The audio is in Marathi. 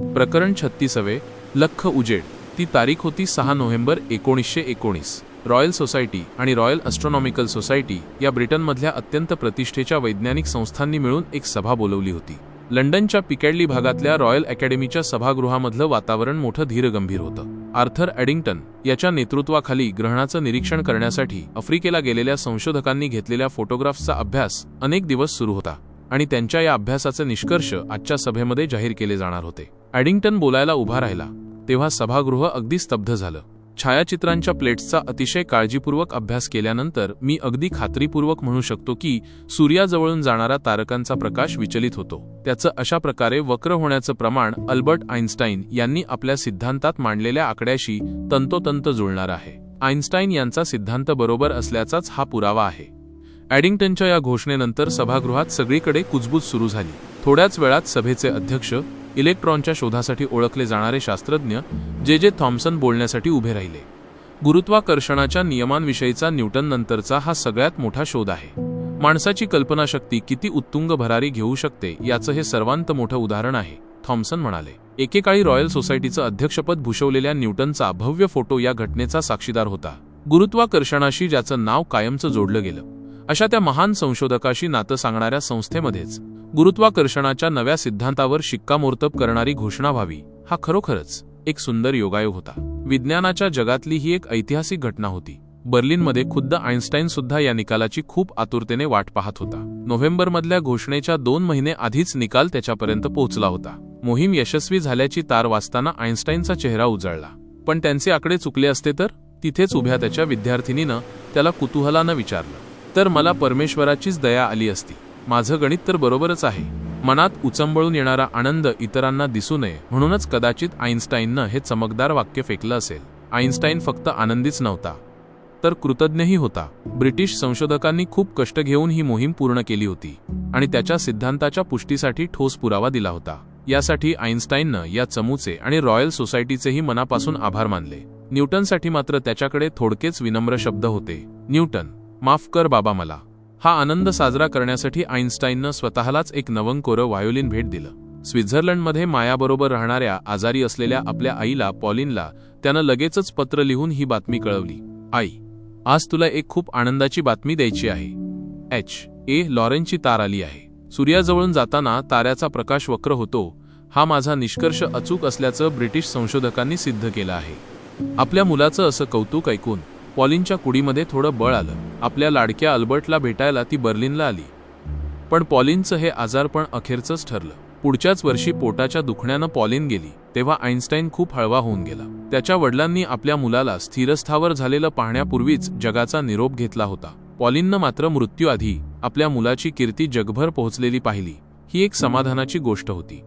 प्रकरण छत्तीसवे लख उजेड. ती तारीख होती सहा नोव्हेंबर एकोणीसशे एकोणीस. रॉयल सोसायटी आणि रॉयल ॲस्ट्रॉनॉमिकल सोसायटी या ब्रिटनमधल्या अत्यंत प्रतिष्ठेच्या वैज्ञानिक संस्थांनी मिळून एक सभा बोलवली होती. लंडनच्या पिकॅडली भागातल्या रॉयल अकॅडमीच्या सभागृहामधलं वातावरण मोठं धीरगंभीर होतं. आर्थर ॲडिंग्टन याच्या नेतृत्वाखाली ग्रहणाचं निरीक्षण करण्यासाठी आफ्रिकेला गेलेल्या संशोधकांनी घेतलेल्या फोटोग्राफ्सचा अभ्यास अनेक दिवस सुरू होता. आणि त्यांच्या या अभ्यासाचे निष्कर्ष आजच्या सभेमध्ये जाहीर केले जाणार होते. ॲडिंग्टन बोलायला उभा राहिला. तेव्हा सभागृह अगदी स्तब्ध झालं. छायाचित्रांच्या प्लेट्सचा अतिशय काळजीपूर्वक अभ्यास केल्यानंतर मी अगदी खात्रीपूर्वक म्हणू शकतो की सूर्याजवळून जाणारा तारकांचा प्रकाश विचलित होतो. त्याचं अशा प्रकारे वक्र होण्याचं प्रमाण अल्बर्ट आईन्स्टाईन यांनी आपल्या सिद्धांतात मांडलेल्या आकड्याशी तंतोतंत जुळणार आहे. आईन्स्टाईन यांचा सिद्धांत बरोबर असल्याचाच हा पुरावा आहे. ॲडिंग्टनच्या या घोषणेनंतर सभागृहात सगळीकडे कुजबूज सुरू झाली. थोड्याच वेळात सभेचे अध्यक्ष इलेक्ट्रॉनच्या शोधासाठी ओळखले जाणारे शास्त्रज्ञ जे जे थॉम्सन बोलण्यासाठी उभे राहिले. गुरुत्वाकर्षणाच्या नियमांविषयीचा न्यूटन नंतरचा हा सगळ्यात मोठा शोध आहे. माणसाची कल्पनाशक्ती किती उत्तुंग भरारी घेऊ शकते याचं हे सर्वांत मोठं उदाहरण आहे थॉम्सन म्हणाले. एकेकाळी रॉयल सोसायटीचं अध्यक्षपद भूषवलेल्या न्यूटनचा भव्य फोटो या घटनेचा साक्षीदार होता. गुरुत्वाकर्षणाशी ज्याचं नाव कायमचं जोडलं गेलं. अशा त्या महान संशोधकाशी नातं सांगणाऱ्या संस्थेमध्येच गुरुत्वाकर्षणाच्या नव्या सिद्धांतावर शिक्कामोर्तब करणारी घोषणा व्हावी हा खरोखरच एक सुंदर योगायोग होता. विज्ञानाच्या जगातली ही एक ऐतिहासिक घटना होती. बर्लिनमध्ये खुद्द आईन्स्टाईन सुद्धा या निकालाची खूप आतुरतेने वाट पाहत होता. नोव्हेंबरमधल्या घोषणेच्या दोन महिने आधीच निकाल त्याच्यापर्यंत पोहोचला होता. मोहीम यशस्वी झाल्याची तार वाचताना आईन्स्टाईनचा चेहरा उजळला. पण त्यांचे आकडे चुकले असते तर? तिथेच उभ्या त्याच्या विद्यार्थिनीनं त्याला कुतूहलानं विचारलं. तर मला परमेश्वराचीच दया आली असती. माझं गणित तर बरोबरच आहे. मनात उचंबळून येणारा आनंद इतरांना दिसू नये म्हणूनच कदाचित आईन्स्टाईननं हे चमकदार वाक्य फेकलं असेल. आईन्स्टाईन फक्त आनंदीच नव्हता तर कृतज्ञही होता. ब्रिटिश संशोधकांनी खूप कष्ट घेऊन ही मोहीम पूर्ण केली होती आणि त्याच्या सिद्धांताच्या पुष्टीसाठी ठोस पुरावा दिला होता. यासाठी आईन्स्टाईननं या चमूचे आणि रॉयल सोसायटीचेही मनापासून आभार मानले. न्यूटनसाठी मात्र त्याच्याकडे थोडकेच विनम्र शब्द होते. न्यूटन माफ कर बाबा मला. हा आनंद साजरा करण्यासाठी आईन्स्टाईननं स्वतःलाच एक नवंकोरं व्हायोलिन भेट दिलं. स्वित्झर्लंडमध्ये मायाबरोबर राहणाऱ्या आजारी असलेल्या आपल्या आईला पॉलिनला त्यानं लगेचच पत्र लिहून ही बातमी कळवली. आई आज तुला एक खूप आनंदाची बातमी द्यायची आहे. एच ए लॉरेनची तार आली आहे. सूर्याजवळून जाताना ताऱ्याचा प्रकाश वक्र होतो. हा माझा निष्कर्ष अचूक असल्याचं ब्रिटिश संशोधकांनी सिद्ध केलं आहे. आपल्या मुलाचं असं कौतुक ऐकून पॉलिनच्या कुडीमध्ये थोडं बळ आलं. आपल्या लाडक्या अल्बर्टला भेटायला ती बर्लिनला आली. पण पॉलिनचं हे आजारपण अखेरचंच ठरलं. पुढच्याच वर्षी पोटाच्या दुखण्यानं पॉलिन गेली तेव्हा आईन्स्टाईन खूप हळवा होऊन गेला. त्याच्या वडिलांनी आपल्या मुलाला स्थिरस्थावर झालेलं पाहण्यापूर्वीच जगाचा निरोप घेतला होता. पॉलिननं मात्र मृत्यूआधी आपल्या मुलाची कीर्ती जगभर पोहोचलेली पाहिली. ही एक समाधानाची गोष्ट होती.